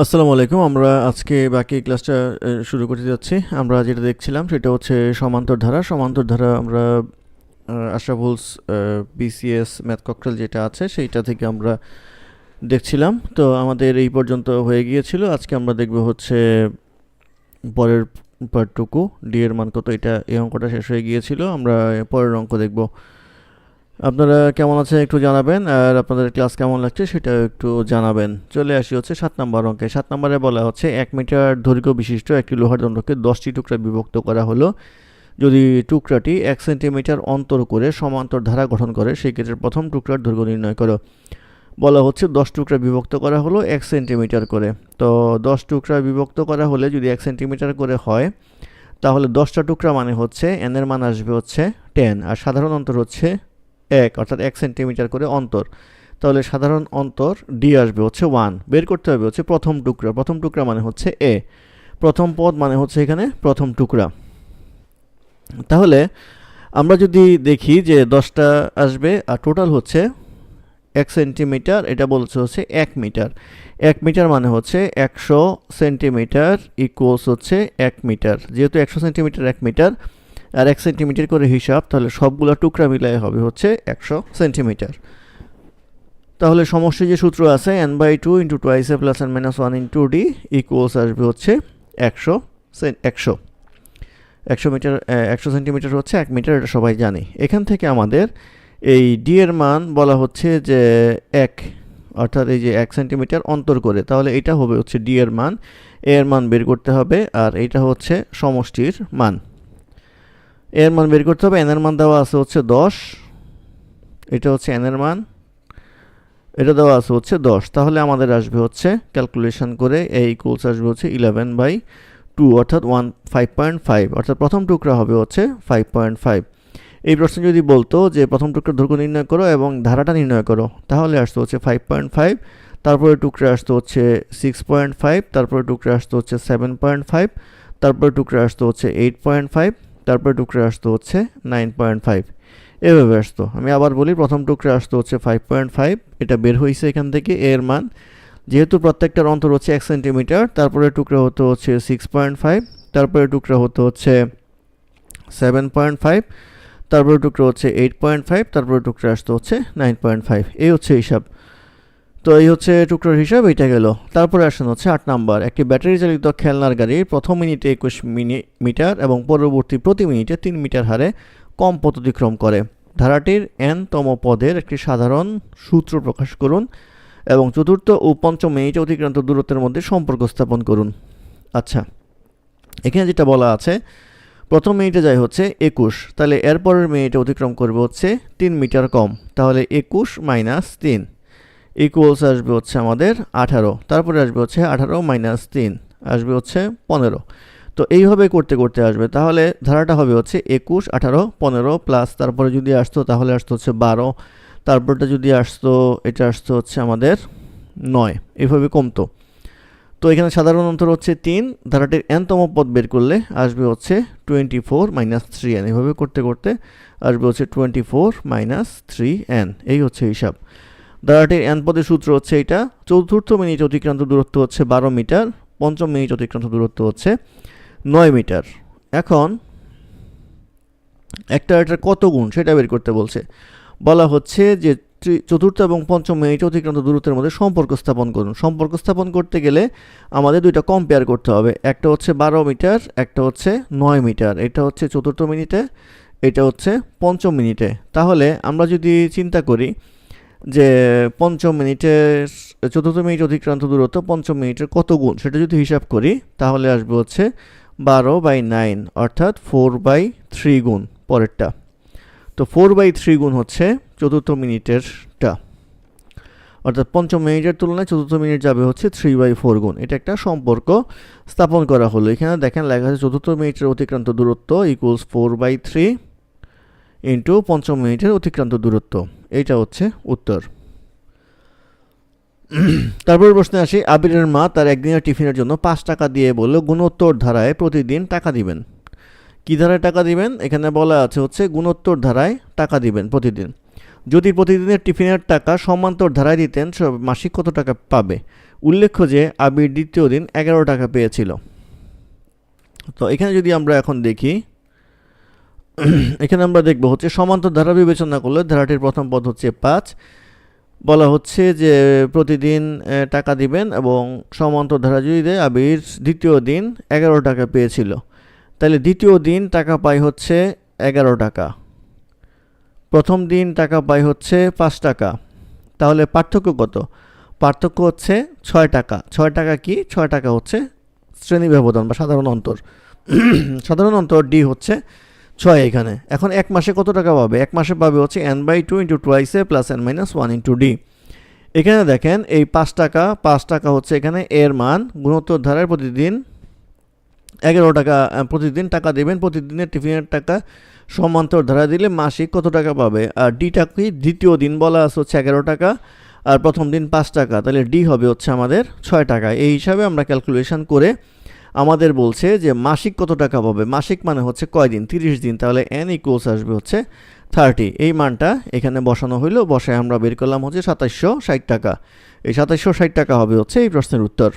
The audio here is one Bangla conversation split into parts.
আসসালামু আলাইকুম, আমরা আজকে বাকি ক্লাসটা শুরু করতে যাচ্ছি। আমরা যেটা দেখছিলাম সেটা হচ্ছে সমান্তর ধারা। সমান্তর ধারা আমরা আশরাফুলস বিসিএস ম্যাথ ককটেল যেটা আছে সেইটা থেকে আমরা দেখছিলাম। তো আমাদের এই পর্যন্ত হয়ে গিয়েছিল। আজকে আমরা দেখব হচ্ছে পরের পার্টটুকু ডি এর মান কত? এটা এই অঙ্কটা শেষ হয়ে গিয়েছিল। আমরা পরের অঙ্ক দেখব। আপনারা কেমন আছেন একটু জানাবেন, আর আপনাদের ক্লাস কেমন লাগছে সেটাও একটু জানাবেন। চলে আসি হচ্ছে সাত নম্বর অঙ্কে। সাত নম্বরে বলা হচ্ছে, এক মিটার দৈর্ঘ্য বিশিষ্ট একটি লোহার দণ্ডকে দশটি টুকরা বিভক্ত করা হলো। যদি টুকরাটি এক সেন্টিমিটার অন্তর করে সমান্তর ধারা গঠন করে সেই ক্ষেত্রে প্রথম টুকরার দৈর্ঘ্য নির্ণয় করো। বলা হচ্ছে, দশ টুকরা বিভক্ত করা হলো এক সেন্টিমিটার করে। তো দশ টুকরা বিভক্ত করা হলে যদি এক সেন্টিমিটার করে হয়, তাহলে দশটা টুকরা মানে হচ্ছে এনের মান আসবে হচ্ছে টেন আর সাধারণ অন্তর হচ্ছে এক, অর্থাৎ এক সেন্টিমিটার করে অন্তর। তাহলে সাধারণ অন্তর ডি আসবে হচ্ছে ওয়ান বের করতে হবে হচ্ছে প্রথম টুকরা। প্রথম টুকরা মানে হচ্ছে এ প্রথম পদ মানে হচ্ছে এখানে প্রথম টুকরা। তাহলে আমরা যদি দেখি যে দশটা আসবে, আর টোটাল হচ্ছে এক সেন্টিমিটার, এটা বলছে হচ্ছে এক মিটার। এক মিটার মানে হচ্ছে একশো সেন্টিমিটার ইকুয়ালস হচ্ছে এক মিটার। যেহেতু একশো সেন্টিমিটার এক মিটার আর এক সেন্টিমিটার করে হিসাব, তাহলে সবগুলো টুকরা মিলাই হবে হচ্ছে একশো সেন্টিমিটার তাহলে সমষ্টি যে সূত্র আছে N by two into twice A plus N minus one into D equals আসবে হচ্ছে একশো একশো। একশো মিটার একশো সেন্টিমিটার হচ্ছে এক মিটার এটা সবাই জানি। এখান থেকে আমাদের এই ডি এর মান বলা হচ্ছে যে এক, অর্থাৎ এই যে এক সেন্টিমিটার অন্তর করে, তাহলে এটা হবে হচ্ছে ডি এর মান। এর মান বের করতে হবে, আর এটা হচ্ছে সমষ্টির মান। এর মান বের করতে হবে, এনের মান দেওয়া আছে হচ্ছে দশ। এটা হচ্ছে এনের মান। এটা দেওয়া আছে হচ্ছে দশ। তাহলে আমাদের আসবে হচ্ছে ক্যালকুলেশন করে এই ইকুয়ালস আসবে হচ্ছে ইলেভেন বাই টু অর্থাৎ ওয়ান ফাইভ পয়েন্ট ফাইভ অর্থাৎ প্রথম টুকরা হবে হচ্ছে ফাইভ পয়েন্ট ফাইভ এই প্রশ্নে যদি বলতো যে প্রথম টুকরা দৈর্ঘ্য নির্ণয় করো এবং ধারাটা নির্ণয় করো, তাহলে আসতো হচ্ছে ফাইভ পয়েন্ট ফাইভ তারপরে টুকরা আসতো হচ্ছে সিক্স পয়েন্ট ফাইভ তারপরে টুকরা আসতো হচ্ছে সেভেন পয়েন্ট ফাইভ তারপরে টুকরা আসতো হচ্ছে এইট পয়েন্ট ফাইভ তারপরে টুকরে আসতো হচ্ছে নাইন পয়েন্ট ফাইভ এভাবে আসতো। আমি আবার বলি, প্রথম টুকরে আসতো হচ্ছে ফাইভ পয়েন্ট ফাইভ এটা বের হয়েছে এখান থেকে, এর মান। যেহেতু প্রত্যেকটার অন্তর হচ্ছে এক সেন্টিমিটার, তারপরে টুকরা হতো হচ্ছে সিক্স পয়েন্ট ফাইভ তারপরে টুকরা হতো হচ্ছে সেভেন পয়েন্ট ফাইভ তারপরে টুকরা হচ্ছে এইট পয়েন্ট ফাইভ তারপরে টুকরা আসতো হচ্ছে নাইন পয়েন্ট ফাইভ এই হচ্ছে হিসাব। তো এই হচ্ছে টুকরোর হিসাব, এইটা গেল। তারপরে আসেন হচ্ছে আট নাম্বার। একটি ব্যাটারি চালিত খেলনার গাড়ির প্রথম মিনিটে একুশ মিটার এবং পরবর্তী প্রতি মিনিটে তিন মিটার হারে কম পথ অতিক্রম করে। ধারাটির এন তম পদের একটি সাধারণ সূত্র প্রকাশ করুন এবং চতুর্থ ও পঞ্চম মিনিটে অতিক্রান্ত দূরত্বের মধ্যে সম্পর্ক স্থাপন করুন। আচ্ছা এখানে যেটা বলা আছে, প্রথম মিনিটে যায় হচ্ছে একুশ, তাহলে এরপরের মিনিটে অতিক্রম করবে হচ্ছে তিন মিটার কম, তাহলে একুশ মাইনাস তিন। ইকুয়ালস আসবে হচ্ছে আমাদের আঠারো। তারপরে আসবে হচ্ছে আঠারো মাইনাস তিন, আসবে হচ্ছে পনেরো। তো এইভাবে করতে করতে আসবে। তাহলে ধারাটা হবে হচ্ছে একুশ, আঠারো, পনেরো প্লাস তারপরে যদি আসতো তাহলে আসতো হচ্ছে বারো। তারপরটা যদি আসতো, এটা আসতো হচ্ছে আমাদের নয়। এইভাবে কমতো। তো এখানে সাধারণ অন্তর হচ্ছে তিন। ধারাটির এনতম পদ বের করলে আসবে হচ্ছে twenty four minus three N এভাবে করতে করতে আসবে হচ্ছে twenty four minus three N এই হচ্ছে হিসাব। ধারাটির এন পদের সূত্র হচ্ছে এটা চতুর্থ মিনিট অতিক্রান্ত দূরত্ব হচ্ছে বারো মিটার, পঞ্চম মিনিট অতিক্রান্ত দূরত্ব হচ্ছে নয় মিটার। এখন একটা এটার কত গুণ সেটা বের করতে বলছে। বলা হচ্ছে যে চতুর্থ এবং পঞ্চম মিনিট অতিক্রান্ত দূরত্বের মধ্যে সম্পর্ক স্থাপন করুন। সম্পর্ক স্থাপন করতে গেলে আমাদের দুইটা কম্পেয়ার করতে হবে। একটা হচ্ছে বারো মিটার, একটা হচ্ছে নয় মিটার। এটা হচ্ছে চতুর্থ মিনিটে, এটা হচ্ছে পঞ্চম মিনিটে। তাহলে আমরা যদি চিন্তা করি যে পঞ্চম মিনিটের, চতুর্থ মিনিট অতিক্রান্ত দূরত্ব, পঞ্চম মিনিটের কত গুণ? সেটা যদি হিসাব করি, তাহলে আসবে হচ্ছে বারো বাই নাইন, অর্থাৎ ফোর বাই থ্রি গুণ পরেরটা। তো ফোর বাই থ্রি গুণ হচ্ছে চতুর্থ মিনিটেরটা। অর্থাৎ পঞ্চম মিনিটের তুলনায় চতুর্থ মিনিট যাবে হচ্ছে থ্রি বাই ফোর গুণ। এটা একটা সম্পর্ক স্থাপন করা হলো। এখানে দেখেন লেখা আছে, চতুর্থ মিনিটের অতিক্রান্ত দূরত্ব equals four by three into পঞ্চম মিনিটের অতিক্রান্ত দূরত্ব। এইটা হচ্ছে উত্তর। তারপর প্রশ্নে আসি, আবিরের মা তার একদিনের টিফিনের জন্য পাঁচ টাকা দিয়ে বলল, গুণোত্তর ধারায় প্রতিদিন টাকা দিবেন। কী ধারায় টাকা দিবেন? এখানে বলা আছে হচ্ছে গুণোত্তর ধারায় টাকা দিবেন প্রতিদিন। যদি প্রতিদিনের টিফিনের টাকা সমান্তর ধারায় দিতেন, সে মাসিক কত টাকা পাবে? উল্লেখ্য যে, আবির দ্বিতীয় দিন এগারো টাকা পেয়েছিল। তো এখানে যদি আমরা এখন দেখি এখানে আমরা দেখব হচ্ছে সমান্তর ধারা বিবেচনা করলে ধারাটির প্রথম পদ হচ্ছে পাঁচ। বলা হচ্ছে যে প্রতিদিন টাকা দিবেন এবং সমান্তর ধারা যদি দেয়, আবির দ্বিতীয় দিন এগারো টাকা পেয়েছিল। তাহলে দ্বিতীয় দিন টাকা পাই হচ্ছে এগারো টাকা। প্রথম দিন টাকা পাই হচ্ছে পাঁচ টাকা। তাহলে পার্থক্য কত? পার্থক্য হচ্ছে ছয় টাকা। ছয় টাকা কি? ছয় টাকা হচ্ছে শ্রেণি ব্যবধান বা সাধারণ অন্তর। সাধারণ অন্তর ডি হচ্ছে ছয় এখানে। এখন এক মাসে কত টাকা পাবে? এক মাসে পাবে হচ্ছে N by two into টুয়াইসে plus N minus one into D এখানে দেখেন এই পাঁচ টাকা পাঁচ টাকা হচ্ছে এখানে এর মান, গুণোত্তর ধারায় প্রতিদিন এগারো টাকা প্রতিদিন টাকা দেবেন, প্রতিদিনের টিফিনের টাকা সমান্তর ধারা দিলে মাসিক কত টাকা পাবে? আর ডিটা কি? দ্বিতীয় দিন বলা আছে হচ্ছে এগারো টাকা, আর প্রথম দিন পাঁচ টাকা। তাহলে ডি হবে হচ্ছে আমাদের ছয় টাকা। এই হিসাবে আমরা ক্যালকুলেশন করে আমাদের বলছে যে মাসিক কত টাকা পাবে? মাসিক মানে হচ্ছে কয় দিন তিরিশ দিন। তাহলে এন ইকুয়ালস আসবে হচ্ছে থার্টি এই মানটা এখানে বসানো হইল, বসায় আমরা বের করলাম হচ্ছে সাতাশশো ষাট টাকা। এই সাতাশশো ষাট টাকা হবে হচ্ছে এই প্রশ্নের উত্তর।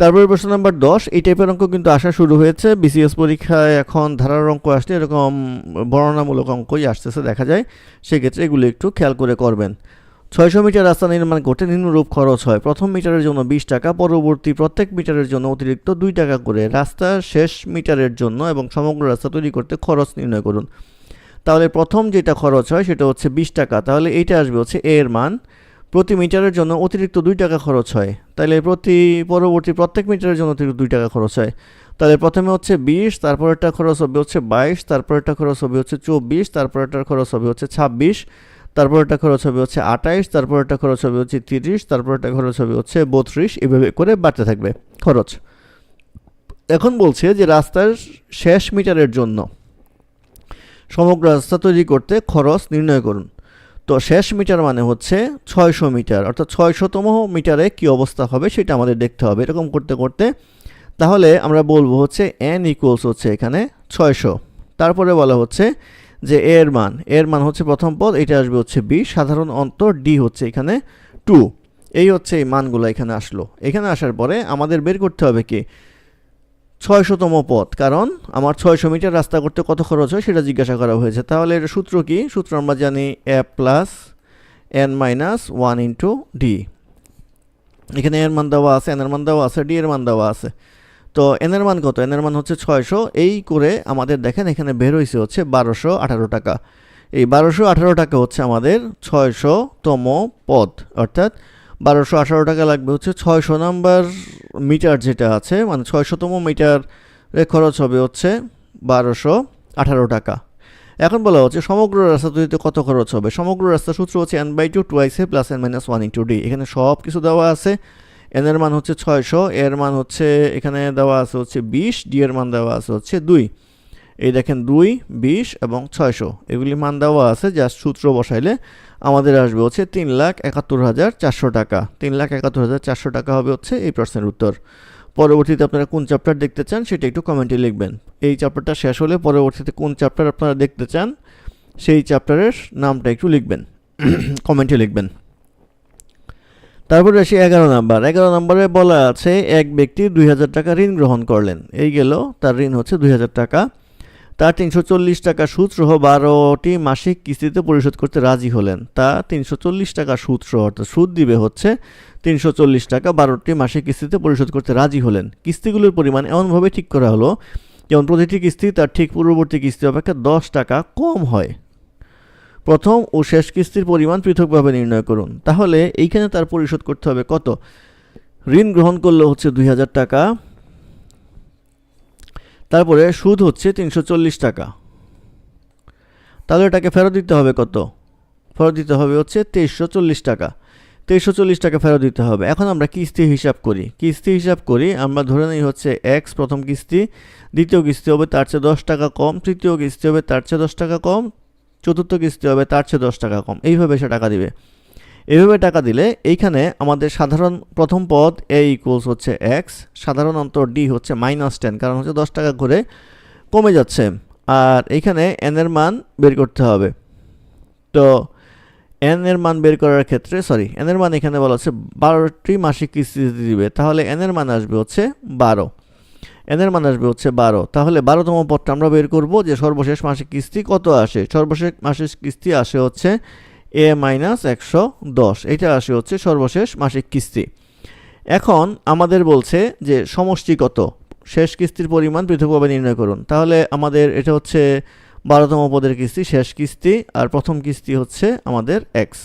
তারপরে প্রশ্ন নাম্বার দশ, এই টাইপের অঙ্ক কিন্তু আসা শুরু হয়েছে। বিসিএস পরীক্ষায় এখন ধারার অঙ্ক আসলে এরকম বর্ণনামূলক অঙ্কই আসতেছে, দেখা যায়। সেক্ষেত্রে এগুলো একটু খেয়াল করে করবেন। ছয়শো মিটার রাস্তা নির্মাণ করতে নিম্নরূপ খরচ হয়। প্রথম মিটারের জন্য বিশ টাকা, পরবর্তী প্রত্যেক মিটারের জন্য অতিরিক্ত দুই টাকা করে রাস্তা শেষ মিটারের জন্য এবং সমগ্র রাস্তা তৈরি করতে খরচ নির্ণয় করুন। তাহলে প্রথম যেটা খরচ হয় সেটা হচ্ছে বিশ টাকা। তাহলে এইটা আসবে হচ্ছে এ এর মান। প্রতি মিটারের জন্য অতিরিক্ত দুই টাকা খরচ হয়। তাহলে প্রতি, পরবর্তী প্রত্যেক মিটারের জন্য অতিরিক্ত দুই টাকা খরচ হয়। তাহলে প্রথমে হচ্ছে বিশ, তারপরেরটা খরচ হবে হচ্ছে বাইশ, তারপরেরটা খরচ হবে হচ্ছে চব্বিশ, তারপরেরটার খরচ হবে হচ্ছে ছাব্বিশ। তারপরেরটা খরচ হবে হচ্ছে আঠাইশ একটা খরচ হবে হচ্ছে তিরিশ তারপর একটা খরচ হবে হচ্ছে বত্রিশ, এভাবে করে বাড়তে থাকবে খরচ। এখন বলছে যে রাস্তার শেষ মিটারের জন্য সমগ্র রাস্তা তৈরি করতে খরচ নির্ণয় করুন। তো শেষ মিটার মানে হচ্ছে ছয়শো মিটার, অর্থাৎ ছয়শতম মিটারে কি অবস্থা হবে সেটা আমাদের দেখতে হবে। এরকম করতে করতে তাহলে আমরা বলব হচ্ছে এন ইকুয়ালস হচ্ছে এখানে ছয়শো। তারপরে বলা হচ্ছে যে এর মান এর মান হচ্ছে প্রথম পদ এটা আসবে হচ্ছে বি, সাধারণ অন্তর ডি হচ্ছে এখানে টু। এই হচ্ছে এই মানগুলো এখানে আসলো। এখানে আসার পরে আমাদের বের করতে হবে কি? ছয়শতম পথ কারণ আমার ছয়শো মিটার রাস্তা করতে কত খরচ হয় সেটা জিজ্ঞাসা করা হয়েছে। তাহলে এটা সূত্র কি? সূত্র আমরা জানি A plus N minus one into D. এখানে এর মান দেওয়া আছে, এন এর মান দেওয়া আছে, ডি এর মান দেওয়া আছে। তো এন এর মান কত? এন এর মান হচ্ছে ছয়শো। এই করে আমাদের দেখেন এখানে বের হয়েছে হচ্ছে বারোশো আঠারো টাকা। এই বারোশো আঠারো টাকা হচ্ছে আমাদের ছয়শোতম পদ। অর্থাৎ বারোশো আঠারো টাকা লাগবে হচ্ছে ছয়শো নাম্বার মিটার যেটা আছে মানে ছয়শতম মিটারে খরচ হবে হচ্ছে বারোশো আঠারো টাকা। এখন বলা হচ্ছে সমগ্র রাস্তা তৈরিতে কত খরচ হবে? সমগ্র রাস্তা সূত্র হচ্ছে N by two টুয়াইসে plus N minus one into D এখানে সব কিছু দেওয়া আছে। এন এর মান হচ্ছে ছয়শো, এর মান হচ্ছে এখানে দেওয়া আছে হচ্ছে বিশ, ডি এর মান দেওয়া আছে হচ্ছে দুই। এই দেখেন দুই, বিশ এবং ছয়শো, এগুলি মান দেওয়া আছে, জাস্ট সূত্র বসাইলে আমাদের আসবে হচ্ছে তিন লাখ একাত্তর হাজার চারশো টাকা। তিন লাখ একাত্তর হাজার চারশো টাকা হবে হচ্ছে এই প্রশ্নের উত্তর। পরবর্তীতে আপনারা কোন চ্যাপ্টার দেখতে চান সেটা একটু কমেন্টে লিখবেন। এই চ্যাপ্টারটা শেষ হলে পরবর্তীতে কোন চ্যাপ্টার আপনারা দেখতে চান সেই চ্যাপ্টারের নামটা একটু লিখবেন। কমেন্টে লিখবেন। তারপরে আসি এগারো নাম্বার। এগারো নাম্বারে বলা আছে, এক ব্যক্তি দুই হাজার টাকা ঋণ গ্রহণ করলেন। এই গেল, তার ঋণ হচ্ছে দুই হাজার টাকা। তার তিনশো চল্লিশ টাকা সুদ সহ বারোটি মাসিক কিস্তিতে পরিশোধ করতে রাজি হলেন। তা তিনশো চল্লিশ টাকা সুদ সহ অর্থাৎ সুদ দিবে হচ্ছে তিনশো চল্লিশ টাকা বারোটি মাসিক কিস্তিতে পরিশোধ করতে রাজি হলেন। কিস্তিগুলোর পরিমাণ এমনভাবে ঠিক করা হলো, যেমন প্রতিটি কিস্তি তার ঠিক পূর্ববর্তী কিস্তি অপেক্ষা দশ টাকা কম হয়। প্রথম ও শেষ কিস্তির পরিমাণ পৃথকভাবে নির্ণয় করুন। তাহলে এইখানে তার পরিশোধ করতে হবে কত? ঋণ গ্রহণ করলে হচ্ছে দুই হাজার টাকা। তারপরে সুদ হচ্ছে তিনশো চল্লিশ টাকা। তাহলে এটাকে ফেরত দিতে হবে কত? ফেরত দিতে হবে হচ্ছে তেইশশো টাকা। তেইশশো চল্লিশ টাকা ফেরত দিতে হবে। এখন আমরা কিস্তি হিসাব করি। কিস্তি হিসাব করি, আমরা ধরে নিই হচ্ছে এক্স প্রথম কিস্তি, দ্বিতীয় কিস্তি হবে তার চেয়ে দশ টাকা কম, তৃতীয় কিস্তি হবে তার চেয়ে দশ টাকা কম চতুর্থ কিস্তি হবে, তার চেয়ে দশ টাকা কম। এইভাবে সে টাকা দিবে। এইভাবে টাকা দিলে এইখানে আমাদের সাধারণ প্রথম পদ এ ইকুয়ালস হচ্ছে এক্স সাধারণ অন্তর ডি হচ্ছে মাইনাস টেন কারণ হচ্ছে দশ টাকা করে কমে যাচ্ছে। আর এইখানে এন এর মান বের করতে হবে। তো এন এর মান বের করার ক্ষেত্রে সরি এন এর মান এখানে বলা হচ্ছে বারোটি মাসিক কিস্তি দিবে, তাহলে এন এর মান আসবে হচ্ছে বারো। এন এর মান আসবে হচ্ছে বারো। তাহলে বারোতম পদটা আমরা বের করব যে সর্বশেষ মাসিক কিস্তি কত আসে? সর্বশেষ মাসিক কিস্তি আসে হচ্ছে এ মাইনাস একশো দশ। এটা আসে হচ্ছে সর্বশেষ মাসিক কিস্তি। এখন আমাদের বলছে যে সমষ্টি কত? শেষ কিস্তির পরিমাণ পৃথকভাবে নির্ণয় করুন। তাহলে আমাদের এটা হচ্ছে বারোতম পদের কিস্তি, শেষ কিস্তি, আর প্রথম কিস্তি হচ্ছে আমাদের এক্স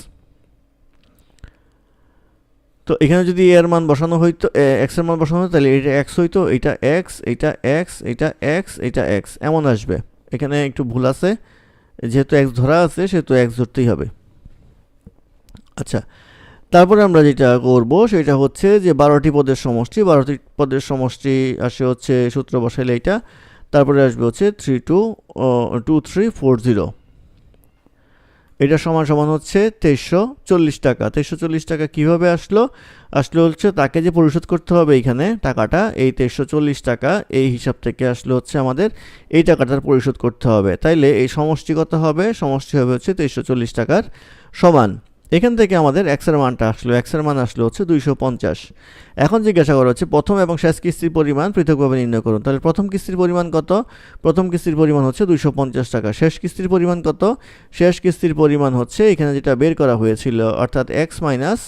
তো এখানে যদি এর মান বসানো হইতো এক্সের মান বসানো হতো, তাহলে এটা এক্স হইতো, এটা এক্স এটা এক্স এটা এক্স এটা এক্স এমন আসবে। এখানে একটু ভুল আছে। যেহেতু এক্স ধরা আছে, সেহেতু এক্স ধরতেই হবে। আচ্ছা তারপরে আমরা যেটা করব, সেটা হচ্ছে যে বারোটি পদের সমষ্টি, বারোটি পদের সমষ্টি আসে হচ্ছে সূত্র বসাইলে এটা তারপরে আসবে হচ্ছে three two two three four zero এটা সমান সমান হচ্ছে তেইশশো চল্লিশ টাকা। তেইশশো চল্লিশ টাকা কীভাবে আসলো? আসলো হচ্ছে তাকে যে পরিশোধ করতে হবে এইখানে টাকাটা, এই তেইশশো চল্লিশ টাকা, এই হিসাব থেকে আসলো হচ্ছে আমাদের এই টাকাটার পরিশোধ করতে হবে। তাইলে এই সমষ্টিগত হবে, সমষ্টি হবে হচ্ছে তেইশশো চল্লিশ টাকার সমান। এখান থেকে আমাদের এক্সের মানটা আসলো এক্সের মান আসলো হচ্ছে দুইশো পঞ্চাশ। এখন জিজ্ঞাসা করা হচ্ছে, প্রথম এবং শেষ কিস্তির পরিমাণ পৃথকভাবে নির্ণয় করুন। তাহলে প্রথম কিস্তির পরিমাণ কত? প্রথম কিস্তির পরিমাণ হচ্ছে দুইশো পঞ্চাশ টাকা। শেষ কিস্তির পরিমাণ কত? শেষ কিস্তির পরিমাণ হচ্ছে এখানে যেটা বের করা হয়েছিল, অর্থাৎ এক্স মাইনাস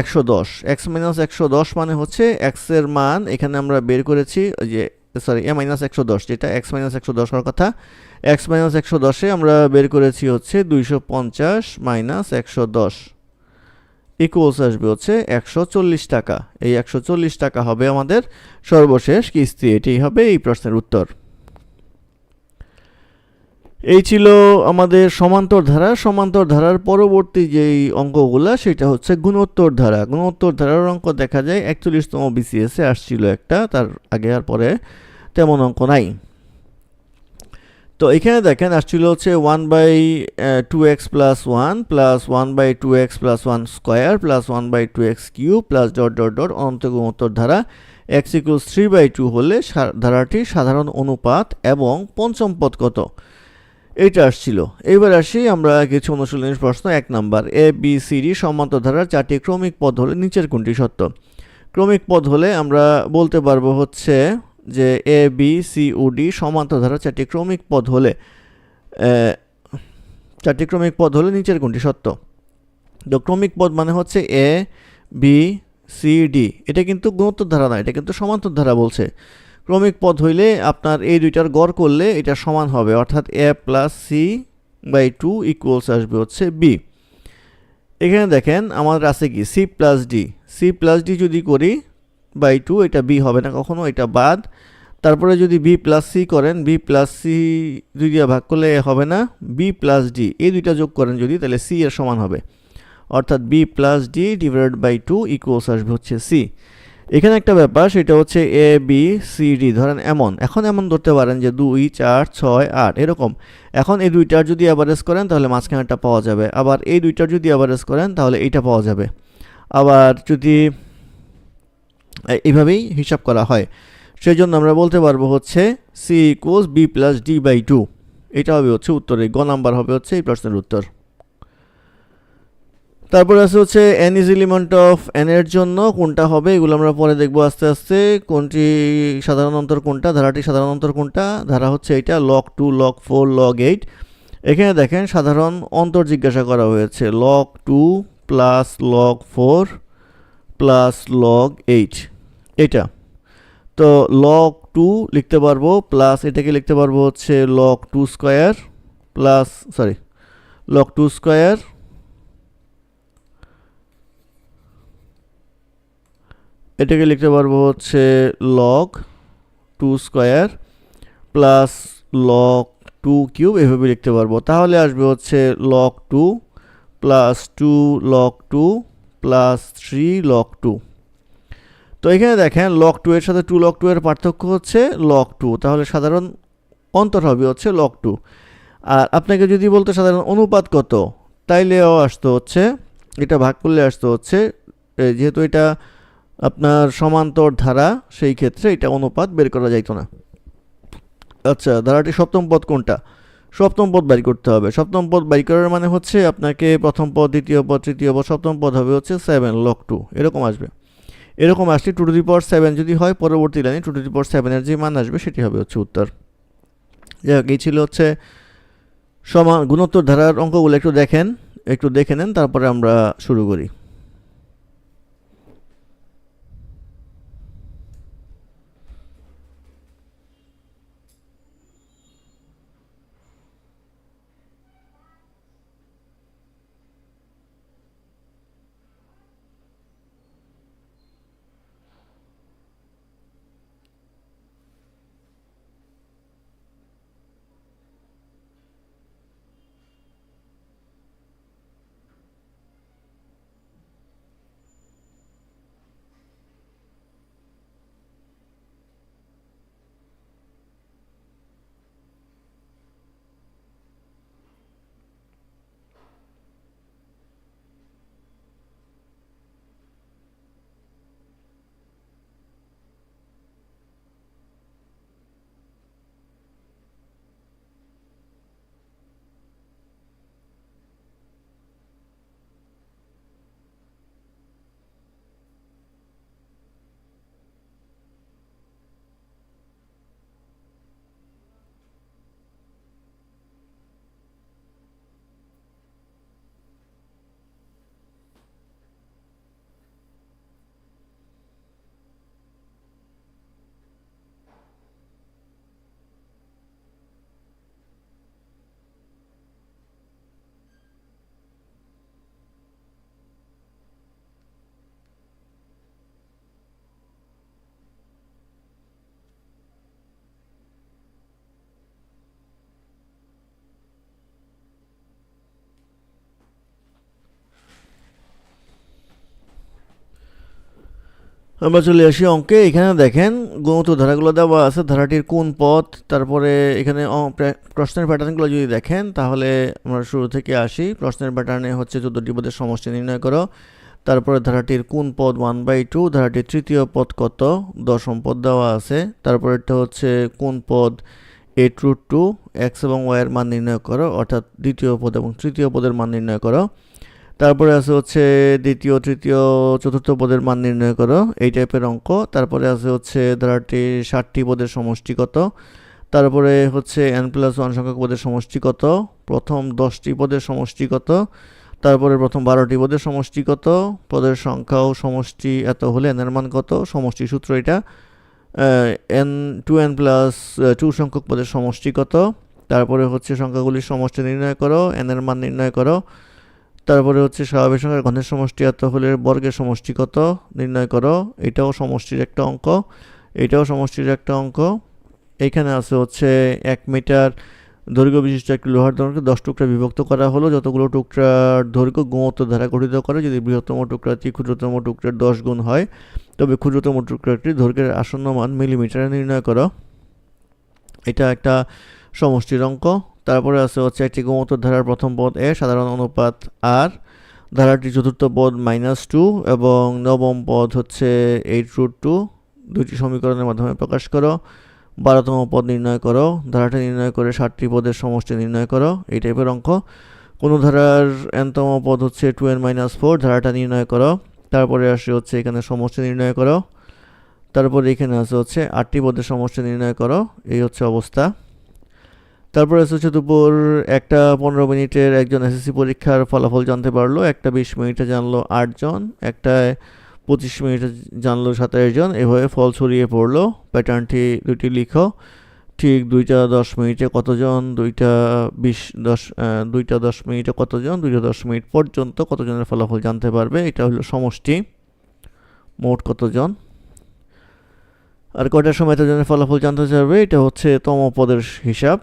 একশো দশ। এক্স মাইনাস একশো দশ মানে হচ্ছে এক্সের মান এখানে আমরা বের করেছি যে সরি এ মাইনাস একশো দশ, যেটা এক্স মাইনাস একশো দশ হওয়ার কথা। এক্স মাইনাস একশো দশে আমরা বের করেছি হচ্ছে দুইশো পঞ্চাশ মাইনাস একশো দশ ইকুয়ালস আসবে হচ্ছে একশো চল্লিশ টাকা। এই একশো চল্লিশ টাকা হবে আমাদের সর্বশেষ কিস্তি। এটি হবে এই প্রশ্নের উত্তর। এই ছিল আমাদের সমান্তর ধারা সমান্তর ধারার পরবর্তী যেই অঙ্কগুলা, সেটা হচ্ছে গুণোত্তর ধারা গুণোত্তর ধারার অঙ্ক দেখা যায়, একচল্লিশতম বিসিএসে আসছিল একটা, তার আগে আর পরে তেমন অঙ্ক নাই। তো এখানে দেখেন, আসছিল হচ্ছে one by two X plus one plus one by two X plus one square plus one by two X cube plus dot dot dot অনন্ত গুণোত্তর ধারা X equals three by two হলে ধারাটির সাধারণ অনুপাত এবং পঞ্চম পদ কত? এইটা আসছিল। এইবার আসি আমরা কিছু অনুশীলনের প্রশ্ন, এক number A B C D সমান্তর ধারার চারটি ক্রমিক পদ হলে নিচের কোনটি সত্য? ক্রমিক পদ হলে আমরা বলতে পারব হচ্ছে যে এ বি সি ও ডি সমান্তর ধারা চারটি ক্রমিক পদ হলে চারটি ক্রমিক পদ হলে নিচের কোনটি সত্য? তো ক্রমিক পদ মানে হচ্ছে এ বি সি ডি এটা কিন্তু গুণোত্তর ধারা না, এটা কিন্তু সমান্তর ধারা বলছে। ক্রমিক পদ হইলে আপনার এই দুইটার গড় করলে এটা সমান হবে। অর্থাৎ A plus C by two equals আসবে হচ্ছে বি এখানে দেখেন, আমাদের আছে কি? C plus D C plus D যদি করি বাই টু এটা বি হবে না কখনো, এটা বাদ। তারপরে যদি বি প্লাস সি করেন বি প্লাস সি দুই দিয়ে ভাগ করলে হবে না। বি প্লাস ডি এই দুইটা যোগ করেন যদি, তাহলে সি এর সমান হবে। অর্থাৎ B plus D divided by two equals আসবে হচ্ছে সি এখানে একটা ব্যাপার, সেটা হচ্ছে এ বি সি ডি ধরেন এমন। এখন এমন ধরতে পারেন যে দুই, চার, ছয়, আট, এরকম। এখন এই দুইটার যদি অ্যাভারেজ করেন, তাহলে মাঝখানেটা পাওয়া যাবে। আবার এই দুইটার যদি অ্যাভারেজ করেন, তাহলে এইটা পাওয়া যাবে। আবার যদি এইভাবেই হিসাব করা হয়। সেই জন্য আমরা বলতে পারব হচ্ছে C equals B plus D by two এটা হবে হচ্ছে উত্তরে গ নাম্বার হবে হচ্ছে এই প্রশ্নের উত্তর। তারপরে আছে হচ্ছে এন ইজ এলিমেন্ট অফ এর জন্য কোনটা হবে, এগুলো আমরা পরে দেখব আস্তে আস্তে, কোনটি সাধারণ অন্তর কোনটা, ধারাটি সাধারণ অন্তর কোনটা, ধারা হচ্ছে এটা log two log four log eight এখানে দেখেন সাধারণ অন্তর জিজ্ঞাসা করা হয়েছে log two plus log four plus log eight. এটা তো লক টু লিখতে পারব প্লাস এটাকে লিখতে পারব হচ্ছে log two square plus sorry log two square এটাকে লিখতে পারব হচ্ছে log two square plus log two cube এভাবে লিখতে পারব। তাহলে আসবে হচ্ছে log two plus two log two plus three log two তো এখানে দেখেন লক টু এর সাথে টু লক টু এর পার্থক্য হচ্ছে লক টু তাহলে সাধারণ অন্তর হবে হচ্ছে লক টু আর আপনাকে যদি বলতে সাধারণ অনুপাত কত, তাইলেও আসতো হচ্ছে, এটা ভাগ করলে আসতো হচ্ছে যেহেতু এটা আপনার সমান্তর ধারা, সেই ক্ষেত্রে এটা অনুপাত বের করা যাইতো না। আচ্ছা ধারাটি সপ্তম পদ কোনটা? সপ্তম পদ বাই করতে হবে। সপ্তম পদ বাই করার মানে হচ্ছে আপনাকে প্রথম পদ, দ্বিতীয় পদ, তৃতীয় পদ, সপ্তম পদ হবে হচ্ছে সেভেন লক টু এরকম আসবে। এরকম আসলে two to the power seven যদি হয়, পরবর্তী লাইনে টু টু দি পাওয়ার সেভেনের যে মান আসবে, সেটি হবে হচ্ছে উত্তর। যাই হোক, এই ছিল হচ্ছে সমান, গুণোত্তর ধারার অঙ্কগুলো। একটু দেখেন, একটু দেখে নেন, তারপরে আমরা শুরু করি। আমরা চলে আসি অঙ্কে। এখানে দেখেন গৌত ধারাগুলো দেওয়া আছে। ধারাটির কোন পথ? তারপরে এখানে প্রশ্নের প্যাটার্নগুলো যদি দেখেন, তাহলে আমরা শুরু থেকে আসি। প্রশ্নের প্যাটার্নে হচ্ছে চোদ্দটি পদের সমষ্টি নির্ণয় করো। তারপরে ধারাটির কোন পদ ওয়ান বাই টু ধারাটির তৃতীয় পদ কত? দশম পদ দেওয়া আছে। তারপরেরটা হচ্ছে কোন পদ? এইট রুট টু এক্স এবং ওয়াইয়ের মান নির্ণয় করো। অর্থাৎ দ্বিতীয় পদ এবং তৃতীয় পদের মান নির্ণয় করো। তারপরে আছে হচ্ছে দ্বিতীয়, তৃতীয়, চতুর্থ পদের মান নির্ণয় করো, এই টাইপের অঙ্ক। তারপরে আছে হচ্ছে ধারাটি ষাটটি পদের সমষ্টি কত তারপরে হচ্ছে এন প্লাস ওয়ান সংখ্যক পদের সমষ্টি কত প্রথম দশটি পদের সমষ্টি কত তারপরে প্রথম বারোটি পদের সমষ্টি কত পদের সংখ্যা ও সমষ্টি এত হলে এনের মান কত? সমষ্টি সূত্র এটা। N two N plus two সংখ্যক পদের সমষ্টি কত তারপরে হচ্ছে সংখ্যাগুলির সমষ্টি নির্ণয় করো এনের মান নির্ণয় করো। তারপরে হচ্ছে স্বাভাবিক সংখ্যার ঘনের সমষ্টি এত হলে বর্গের সমষ্টি কত? নির্ণয় করো। এটাও সমষ্টির একটা অঙ্ক। এটাও সমষ্টির একটা অঙ্ক। এইখানে আছে হচ্ছে এক মিটার দৈর্ঘ্য বিশিষ্ট একটি লোহার দণ্ডকে দশ টুকরা বিভক্ত করা হলো। যতগুলো টুকরার দৈর্ঘ্য গুণোত্তর দ্বারা গঠিত করে, যদি বৃহত্তম টুকরাটি ক্ষুদ্রতম টুকরার দশ গুণ হয়, তবে ক্ষুদ্রতম টুকরাটির দৈর্ঘ্যের আসন্ন মান মিলিমিটারে নির্ণয় করো। এটা একটা সমষ্টির অঙ্ক। তারপরে আছে হচ্ছে একটি গোমতর ধারার প্রথম পদ এ, সাধারণ অনুপাত আর। ধারাটি চতুর্থ পদ মাইনাস টু এবং নবম পদ হচ্ছে এইট রুট টু দুইটি সমীকরণের মাধ্যমে প্রকাশ করো। বারোতম পদ নির্ণয় করো। ধারাটি নির্ণয় করে ষাটটি পদের সমষ্টি নির্ণয় করো। এই টাইপের অঙ্ক। কোনো ধারার এনতম পদ হচ্ছে টু এন মাইনাস ফোর ধারাটা নির্ণয় করো। তারপরে আসে হচ্ছে এখানে সমষ্টি নির্ণয় করো। তারপরে এখানে আসে হচ্ছে আটটি পদের সমষ্টি নির্ণয় করো। এই হচ্ছে অবস্থা। তারপরে হচ্ছে দুপুর একটা পনেরো মিনিটের একজন এসএসসি পরীক্ষার ফলাফল জানতে পারল, একটা বিশ মিনিটে জানলো আটজন একটা পঁচিশ মিনিটে জানলো সাতাশ জন, এভাবে ফল ছড়িয়ে পড়ল। প্যাটার্নটি দুটি লিখো। ঠিক দুইটা দশ মিনিটে কতজন, দুইটা বিশ দশ দুইটা দশ মিনিটে কতজন, দুইটা দশ মিনিট পর্যন্ত কতজনের ফলাফল জানতে পারবে, এটা হলো সমষ্টি। মোট কতজন? আর কয়টার সময় এতজনের ফলাফল জানতে চাইবে, এটা হচ্ছে তম পদের হিসাব।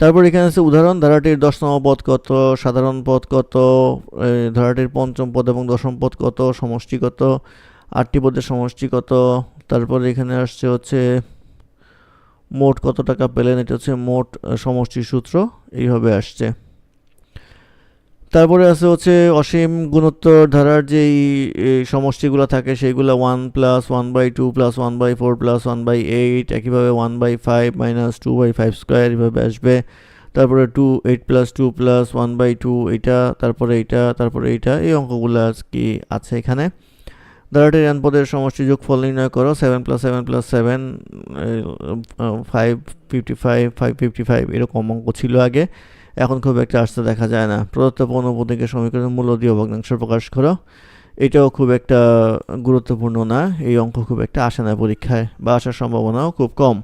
তারপর এখানে আছে উদাহরণ, ধারাটির দশতম পদ কত, সাধারণ পদ কত ধারাটির পঞ্চম পদ এবং দশম পদ কত, সমষ্টি কত, আটটি পদের সমষ্টি কত, তারপর এখানে আসছে হচ্ছে মোট কত টাকা পেলেন, এটা হচ্ছে মোট সমষ্টির সূত্র, এইভাবে আসছে। তারপরে আছে হচ্ছে অসীম গুণোত্তর ধারার যেই সমষ্টিগুলো থাকে, সেইগুলো one plus one by two plus one by four plus one by eight একইভাবে one by five minus two by five square এভাবে আসবে। তারপরে two eight plus two plus one by two এইটা তারপরে এইটা তারপরে এইটা এই অঙ্কগুলো আর কি আছে এখানে? ধারাটির এন পদের সমষ্টি যোগফল নির্ণয় করো seven plus seven plus seven five fifty five five fifty five এরকম অঙ্ক ছিল আগে। এখন খুব একটা আসতে দেখা যায় না। প্রদত্ত পণ্যপতিকে সমীকরণের মূল্য দিয়ে ভগ্নাংশ প্রকাশ করো। এটাও খুব একটা গুরুত্বপূর্ণ না, এই অঙ্ক খুব একটা আসে না পরীক্ষায় বা আসার সম্ভাবনাও খুব কম।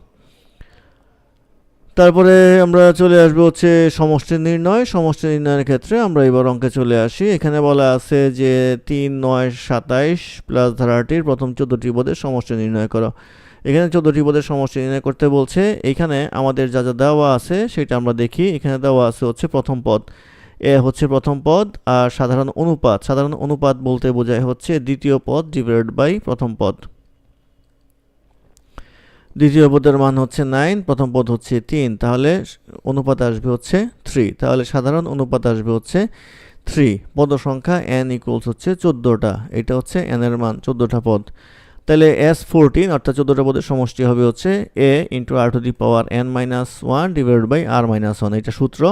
তারপরে আমরা চলে আসব হচ্ছে সমষ্টি নির্ণয়। সমষ্টি নির্ণয়ের ক্ষেত্রে আমরা এবার অঙ্কে চলে আসি। এখানে বলা আছে যে তিন, নয়, সাতাইশ প্লাস ধারাটির প্রথম চোদ্দোটি পদের সমষ্টি নির্ণয় করো। এখানে চোদ্দোটি পদের সমষ্টি নির্ণয় করতে বলছে, এখানে আমাদের যা যা দেওয়া আছে সেটা আমরা দেখি, এখানে দেওয়া আছে হচ্ছে প্রথম পদ। এ হচ্ছে প্রথম পদ, আর সাধারণ অনুপাত সাধারণ অনুপাত বলতে বোঝায় হচ্ছে দ্বিতীয় পদ ডিভাইড বাই প্রথম পদ। দ্বিতীয় পদের মান হচ্ছে নাইন প্রথম পদ হচ্ছে তিন, তাহলে অনুপাত আসবে হচ্ছে থ্রি তাহলে সাধারণ অনুপাত আসবে হচ্ছে থ্রি পদ সংখ্যা এন ইকুয়ালস হচ্ছে চোদ্দোটা, এটা হচ্ছে এন এর মান, চোদ্দোটা পদ। তাহলে এস ফোরটিন অর্থাৎ চোদ্দোটা পদের সমষ্টি হবে হচ্ছে A into R to the power N minus one divide by R minus one এটা সূত্র।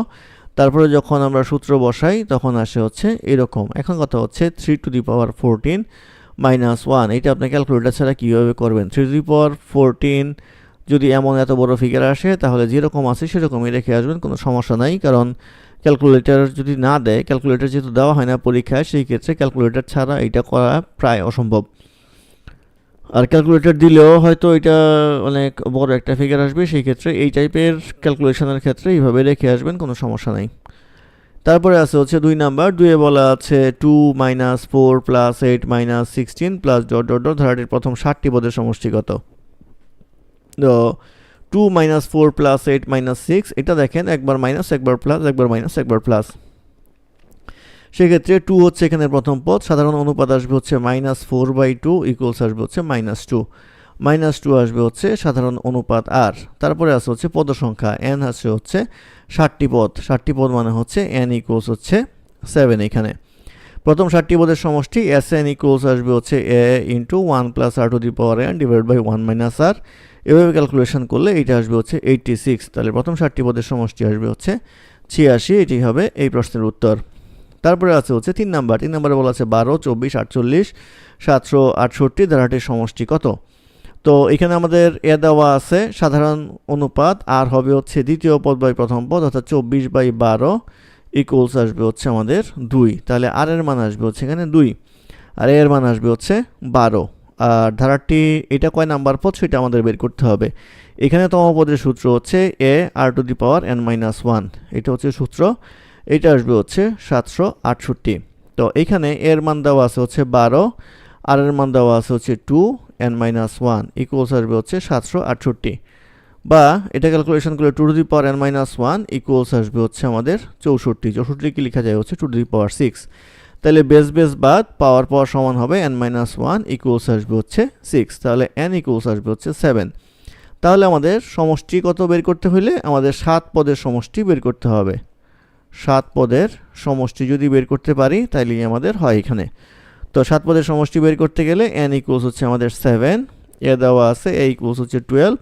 তারপরে যখন আমরা সূত্র বসাই, তখন আসে হচ্ছে এরকম। এখন কথা হচ্ছে three to the power fourteen minus one এটা আপনি ক্যালকুলেটার ছাড়া কীভাবে করবেন? Three to the power fourteen যদি এমন এত বড় ফিগার আসে, তাহলে যেরকম আছে সেরকমই রেখে আসবেন, কোনো সমস্যা নাই। কারণ ক্যালকুলেটর যদি না দেয় ক্যালকুলেটর যেহেতু দেওয়া হয় না পরীক্ষায়, সেই ক্ষেত্রে ক্যালকুলেটর ছাড়া এটা করা প্রায় অসম্ভব। আর ক্যালকুলেটর দিলেও হয়তো এটা অনেক বড় একটা ফিগার আসবে, সেই ক্ষেত্রে এই টাইপের ক্যালকুলেশনের ক্ষেত্রে এইভাবে রেখে আসবেন, কোনো সমস্যা নাই। তারপরে আছে হচ্ছে দুই নাম্বার দুয়ে বলা আছে two minus four plus eight minus sixteen plus dot dot dot ধারাটির প্রথম ষাটটি পদের সমষ্টিগত তো two minus four plus eight minus six এটা দেখেন, একবার মাইনাস একবার প্লাস একবার মাইনাস একবার প্লাস সেক্ষেত্রে টু হচ্ছে এখানে প্রথম পদ, সাধারণ অনুপাত আসবে হচ্ছে minus four by two equals আসবে হচ্ছে মাইনাস টু মাইনাস টু আসবে হচ্ছে সাধারণ অনুপাত আর তারপরে আছে হচ্ছে পদ সংখ্যা এন আছে হচ্ছে ষাটটি পদ ষাটটি পদ মানে হচ্ছে এন ইকুয়ালস হচ্ছে সেভেন এখানে। প্রথম ষাটটি পদের সমষ্টি এস এন ইকুয়ালস আসবে হচ্ছে A into one plus R to the power N divide by one minus R এভাবে ক্যালকুলেশন করলে এইটা আসবে হচ্ছে এইটটি সিক্স তাহলে প্রথম ষাটটি পদের সমষ্টি আসবে হচ্ছে ছিয়াশি, এটি হবে এই প্রশ্নের উত্তর। তারপরে আছে হচ্ছে তিন নাম্বার, তিন নাম্বারে বলা আছে বারো, চব্বিশ, আটচল্লিশ, সাতশো আটষট্টি ধারাটির সমষ্টি কত? তো এখানে আমাদের এ দেওয়া আছে সাধারণ অনুপাত, আর হবে হচ্ছে দ্বিতীয় পদ বাই প্রথম পদ, অর্থাৎ চব্বিশ বাই বারো ইকুয়ালস আসবে হচ্ছে আমাদের দুই। তাহলে আর এর মান আসবে হচ্ছে এখানে দুই। আর এর মান আসবে হচ্ছে বারো। আর ধারাটি এটা কয় নাম্বার পদ? সেটা আমাদের বের করতে হবে। এখানে তম পদের সূত্র হচ্ছে a r to the power n minus one এটা হচ্ছে সূত্র। এটা আসবে হচ্ছে সাতশো আটষট্টি। তো এখানে এর মান দেওয়া আছে হচ্ছে বারো, আর এর মান দেওয়া আছে হচ্ছে two n minus one equals আসবে হচ্ছে সাতশো আটষট্টি। বা এটা ক্যালকুলেশন করলে two to the power n minus one equals আসবে হচ্ছে আমাদের চৌষট্টি। চৌষট্টি কি লেখা যায় হচ্ছে two to the power six তাহলে বেস বেস বাদ পাওয়ার পাওয়ার সমান হবে এন মাইনাস ওয়ান ইকুয়ালস আসবে হচ্ছে সিক্স তাহলে এন ইকুয়ালস আসবে হচ্ছে সেভেন তাহলে আমাদের সমষ্টি কত বের করতে হলে আমাদের সাত পদের সমষ্টি বের করতে হবে। সাত পদের সমষ্টি যদি বের করতে পারি তাহলেই আমাদের হয় এখানে। তো সাত পদের সমষ্টি বের করতে গেলে এন ইকুয়ালস হচ্ছে আমাদের সেভেন এ দেওয়া আছে এ ইকুয়ালস হচ্ছে টুয়েলভ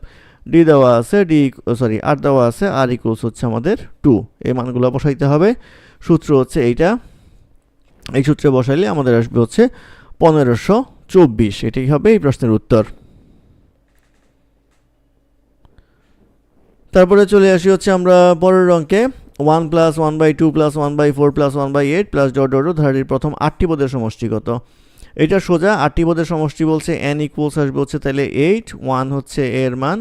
ডি দেওয়া আছে ডি সরি আর দেওয়া আছে আর ইকুয়ালস হচ্ছে আমাদের টু এই মানগুলো বসাইতে হবে। সূত্র হচ্ছে এইটা। এই সূত্রে বসাইলে আমাদের আসবে হচ্ছে পনেরোশো চব্বিশ। এটাই হবে এই প্রশ্নের উত্তর। তারপরে চলে আসি হচ্ছে আমরা পরের অঙ্কে। One plus one by two plus one by four plus one by eight plus dot dot ধারাটির প্রথম আটটি পদের সমষ্টি কত এটা সোজা, আটটি পদের সমষ্টি বলছে এন ইকুয়ালস আসবে হচ্ছে তাহলে এইট ওয়ান হচ্ছে এর মান,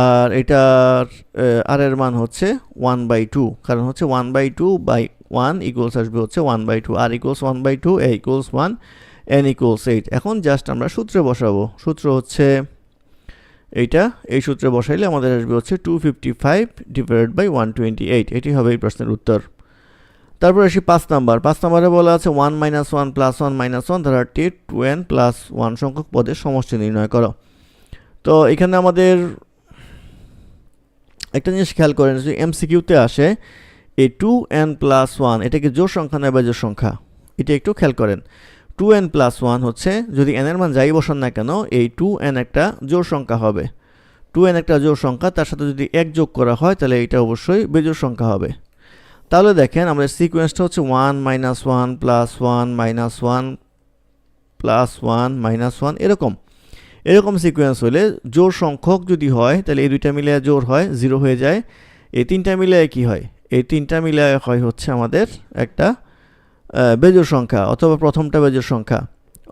আর এটার আর এর মান হচ্ছে ওয়ান বাই টু কারণ হচ্ছে one by two by one equals আসবে হচ্ছে one by two r equals one by two a equals one n equals eight এখন জাস্ট আমরা সূত্রে বসাবো, সূত্র হচ্ছে এইটা, এই সূত্রে বসাইলে আমাদের আসবে হচ্ছে two fifty five divide by one twenty eight এটি হবে এই প্রশ্নের উত্তর। তারপর আসি পাঁচ নাম্বার। পাঁচ নাম্বারে বলা আছে one minus one plus one minus one ধারাটি টু এন প্লাস ওয়ান সংখ্যক পদের সমষ্টি নির্ণয় করো। তো এখানে আমাদের একটা জিনিস খেয়াল করেন, যদি এমসিকিউতে আসে, এই টু এন প্লাস ওয়ান এটাকে জোর সংখ্যা না বেজোর সংখ্যা, এটা একটু খেয়াল করেন। টু এন প্লাস ওয়ান হচ্ছে, যদি এনের মান যাই বসান না কেন, এই টু এন একটা জোর সংখ্যা হবে। টু এন একটা জোর সংখ্যা, তার সাথে যদি এক যোগ করা হয়, তাহলে এটা অবশ্যই বেজোর সংখ্যা হবে। তাহলে দেখেন, আমাদের সিকোয়েন্সটা হচ্ছে one minus one plus one minus one plus one minus one এরকম। এরকম সিকোয়েন্স হলে জোর সংখ্যক যদি হয়, তাহলে এই দুইটা মিলে জোর হয় জিরো হয়ে যায়। এই তিনটা মিলে কি হয়? এই তিনটা মিলে হয় হচ্ছে আমাদের একটা বেজোড় সংখ্যা অথবা প্রথমটা বেজোড় সংখ্যা।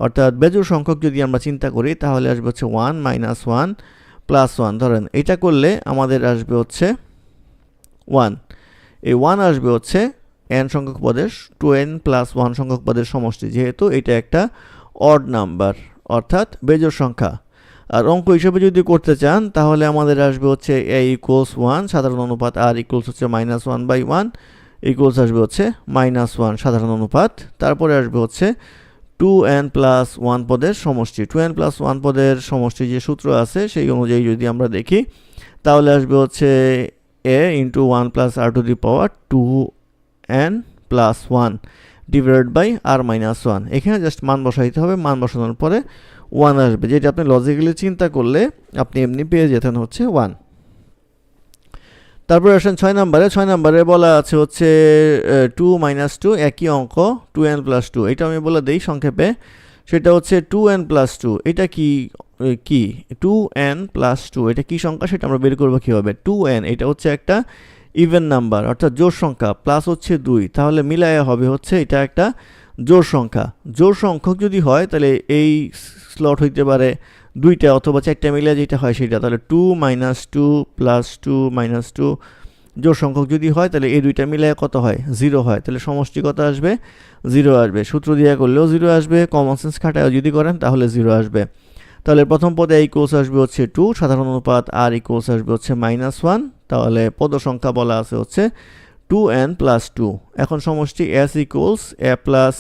অর্থাৎ বেজোড় সংখ্যক যদি আমরা চিন্তা করি, তাহলে আসবে হচ্ছে one minus one plus one ধরেন এটা করলে আমাদের আসবে হচ্ছে ওয়ান এই ওয়ান আসবে হচ্ছে এন সংখ্যক পদের টু এন প্লাস ওয়ান সংখ্যক পদের সমষ্টি, যেহেতু এটা একটা অড নাম্বার অর্থাৎ বেজোড় সংখ্যা। আর অঙ্ক হিসেবে যদি করতে চান, তাহলে আমাদের আসবে হচ্ছে এ ইকুয়ালস ওয়ান সাধারণ অনুপাত আর ইকুয়ালস হচ্ছে minus one by one equals আসবে হচ্ছে মাইনাস ওয়ান সাধারণ অনুপাত। তারপরে আসবে হচ্ছে টু এন প্লাস ওয়ান পদের সমষ্টি। টু এন প্লাস ওয়ান পদের সমষ্টি যে সূত্র আছে, সেই অনুযায়ী যদি আমরা দেখি, তাহলে আসবে হচ্ছে a into one plus r to the power two n plus one divide by r minus one এখানে জাস্ট মান বসাইতে হবে, মান বসানোর পরে ওয়ান আসবে। যেটা আপনি লজিক্যালি চিন্তা করলে আপনি এমনি পেয়ে যেতেন হচ্ছে ওয়ান তারপরে আসেন ছয় নম্বরে ছয় নম্বরে বলা আছে হচ্ছে টু মাইনাস টু একই অঙ্ক টু এন প্লাস টু এটা আমি বলে দিই সংক্ষেপে। সেটা হচ্ছে টু এন প্লাস টু এটা কি কি? টু এন প্লাস টু এটা কি সংখ্যা? সেটা আমরা বের করব কীভাবে? টু এন এটা হচ্ছে একটা ইভেন নাম্বার অর্থাৎ জোর সংখ্যা প্লাস হচ্ছে দুই। তাহলে মিলায়া হবে হচ্ছে এটা একটা জোর সংখ্যা। জোর সংখ্যক যদি হয়, তাহলে এই স্লট হইতে পারে দুইটা অথবা চারটা মিলে যেটা হয় সেটা, তাহলে two minus two plus two minus two জোর সংখ্যক যদি হয় তাহলে এই দুইটা মিলে কত হয়? জিরো হয়। তাহলে সমষ্টি কত আসবে? জিরো আসবে। সূত্র দিয়ে করলেও জিরো আসবে কমন সেন্স খাটায় যদি করেন তাহলে জিরো আসবে। তাহলে প্রথম পদে এই কোর্স আসবে হচ্ছে টু সাধারণ অনুপাত আর এই কোর্স আসবে হচ্ছে মাইনাস ওয়ান তাহলে পদ সংখ্যা বলা আছে হচ্ছে টু এন প্লাস টু এখন সমষ্টি এস ইকুয়ালস এ প্লাস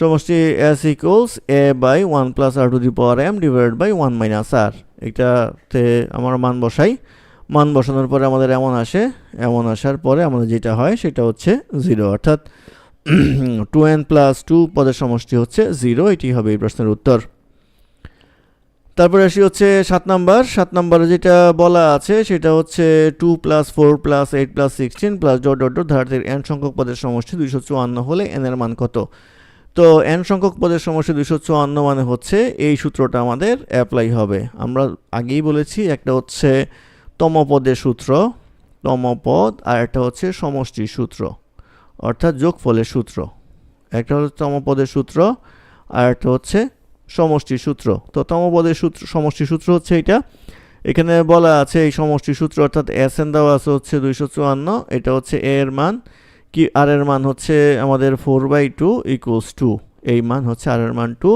সমষ্টি s equals a by one plus r to the power m divide by one minus r এটাতে আমার মান বসাই। মান বসানোর পরে আমাদের এমন আসে। এমন আসার পরে আমাদের যেটা হয় সেটা হচ্ছে জিরো অর্থাৎ টু এন প্লাস টু পদের সমষ্টি হচ্ছে জিরো এটি হবে এই প্রশ্নের উত্তর। তারপরে আসি হচ্ছে সাত নাম্বার। সাত নাম্বারে যেটা বলা আছে সেটা হচ্ছে two plus four plus eight plus sixteen plus dot dot dot ধারাটির n সংখ্যক পদের সমষ্টি দুইশো চুয়ান্ন হলে এন এর মান কত? তো এন সংখ্যক পদের সমষ্টি দুইশো চুয়ান্ন মানে হচ্ছে এই সূত্রটা আমাদের অ্যাপ্লাই হবে। আমরা আগেই বলেছি, একটা হচ্ছে তম পদের সূত্র তম পদ আর একটা হচ্ছে সমষ্টির সূত্র, অর্থাৎ যোগফলের সূত্র। একটা হচ্ছে তমপদের সূত্র, আর একটা হচ্ছে সমষ্টির সূত্র। তো তমপদের সূত্র, সমষ্টির সূত্র হচ্ছে এটা এখানে বলা আছে এই সমষ্টির সূত্র, অর্থাৎ এস এন দেওয়া আছে হচ্ছে দুইশো চুয়ান্ন, এটা হচ্ছে এ এর মান। কি আর এর মান হচ্ছে আমাদের four by two equals two এই মান হচ্ছে আর এর মান টু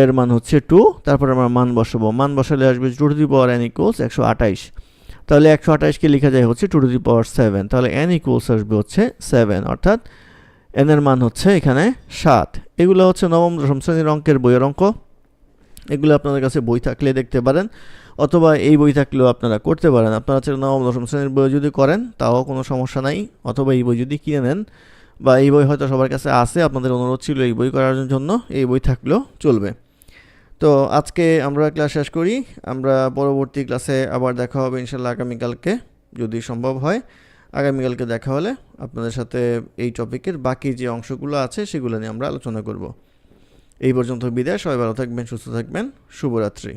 এর মান হচ্ছে টু তারপর আমরা মান বসাবো। মান বসালে আসবে two to the power n equals একশো আঠাইশ। তাহলে একশো আঠাইশকে লেখা যায় হচ্ছে two to the power seven তাহলে এন ইকুয়ালস আসবে হচ্ছে সেভেন অর্থাৎ এন এর মান হচ্ছে এখানে সাত। এগুলো হচ্ছে নবম দশম শ্রেণির অঙ্কের বইয়ের অঙ্ক। এগুলো আপনাদের কাছে বই থাকলে দেখতে পারেন, অথবা এই বই থাকলেও আপনারা করতে পারেন। আপনারা হচ্ছে নবম, দশম শ্রেণির বই যদি করেন, তাও কোনো সমস্যা নাই। অথবা এই বই যদি কিনে নেন, বা এই বই হয়তো সবার কাছে আছে, আপনাদের অনুরোধ ছিল এই বই করার জন্য, এই বই থাকলেও চলবে। তো আজকে আমরা ক্লাস শেষ করি। আমরা পরবর্তী ক্লাসে আবার দেখা হবে ইনশাল্লাহ আগামীকালকে, যদি সম্ভব হয়। আগামীকালকে দেখা হলে আপনাদের সাথে এই টপিকের বাকি যে অংশগুলো আছে, সেগুলো নিয়ে আমরা আলোচনা করব। এই পর্যন্ত বিদায়। সবাই ভালো থাকবেন সুস্থ থাকবেন। শুভরাত্রি।